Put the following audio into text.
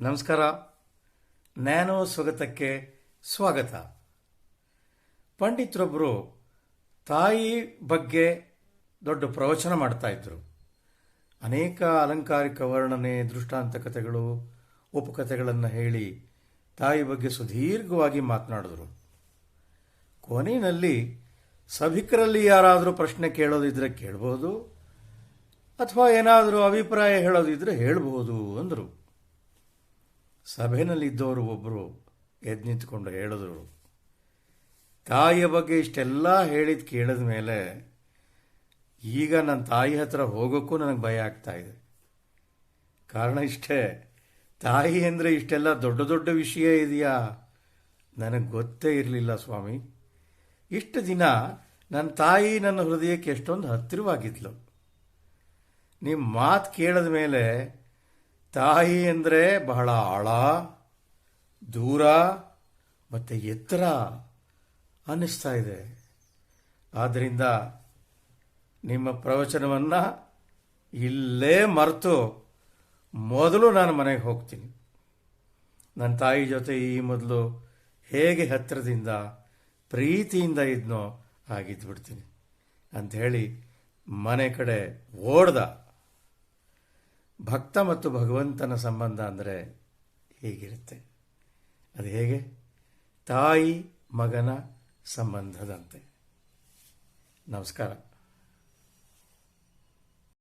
ನಮಸ್ಕಾರ. ನ್ಯಾನೋ ಸ್ವಗತಕ್ಕೆ ಸ್ವಾಗತ. ಪಂಡಿತರೊಬ್ಬರು ತಾಯಿ ಬಗ್ಗೆ ದೊಡ್ಡ ಪ್ರವಚನ ಮಾಡ್ತಾ ಇದ್ರು. ಅನೇಕ ಅಲಂಕಾರಿಕ ವರ್ಣನೆ, ದೃಷ್ಟಾಂತ ಕಥೆಗಳು, ಉಪಕಥೆಗಳನ್ನು ಹೇಳಿ ತಾಯಿ ಬಗ್ಗೆ ಸುದೀರ್ಘವಾಗಿ ಮಾತನಾಡಿದ್ರು. ಕೊನೆಯಲ್ಲಿ ಸಭಿಕರಲ್ಲಿ ಯಾರಾದರೂ ಪ್ರಶ್ನೆ ಕೇಳೋದಿದ್ರೆ ಕೇಳಬಹುದು ಅಥವಾ ಏನಾದರೂ ಅಭಿಪ್ರಾಯ ಹೇಳೋದಿದ್ರೆ ಹೇಳಬಹುದು ಅಂದರು. ಸಭೆಯಲ್ಲಿದ್ದವರು ಒಬ್ಬರು ಎದ್ದು ನಿಂತ್ಕೊಂಡು ಹೇಳಿದ್ರು. ತಾಯಿಯ ಬಗ್ಗೆ ಇಷ್ಟೆಲ್ಲ ಹೇಳಿದ್ ಕೇಳಿದ ಮೇಲೆ ಈಗ ನನ್ನ ತಾಯಿ ಹತ್ರ ಹೋಗೋಕ್ಕೂ ನನಗೆ ಭಯ ಆಗ್ತಾ ಇದೆ. ಕಾರಣ ಇಷ್ಟೇ, ತಾಯಿ ಅಂದರೆ ಇಷ್ಟೆಲ್ಲ ದೊಡ್ಡ ದೊಡ್ಡ ವಿಷಯ ಇದೆಯಾ? ನನಗೆ ಗೊತ್ತೇ ಇರಲಿಲ್ಲ ಸ್ವಾಮಿ. ಇಷ್ಟು ದಿನ ನನ್ನ ತಾಯಿ ನನ್ನ ಹೃದಯಕ್ಕೆ ಎಷ್ಟೊಂದು ಹತ್ತಿರವಾಗಿದ್ಲು. ನಿಮ್ಮ ಮಾತು ಕೇಳಿದ ಮೇಲೆ ತಾಯಿ ಅಂದರೆ ಬಹಳ ಆಳ, ದೂರ ಮತ್ತು ಎತ್ತರ ಅನ್ನಿಸ್ತಾ ಇದೆ. ಆದ್ದರಿಂದ ನಿಮ್ಮ ಪ್ರವಚನವನ್ನು ಇಲ್ಲೇ ಮರೆತು ಮೊದಲು ನಾನು ಮನೆಗೆ ಹೋಗ್ತೀನಿ. ನನ್ನ ತಾಯಿ ಜೊತೆ ಈ ಮೊದಲು ಹೇಗೆ ಹತ್ತಿರದಿಂದ, ಪ್ರೀತಿಯಿಂದ ಇದ್ನೋ ಆಗಿದ್ದು ಬಿಡ್ತೀನಿ ಅಂಥೇಳಿ ಮನೆ ಕಡೆ ಓಡ್ದ. ಭಕ್ತ ಮತ್ತು ಭಗವಂತನ ಸಂಬಂಧ ಅಂದರೆ ಹೀಗಿರುತ್ತೆ? ಅದು ಹೇಗೆ? ತಾಯಿ ಮಗನ ಸಂಬಂಧದಂತೆ. ನಮಸ್ಕಾರ.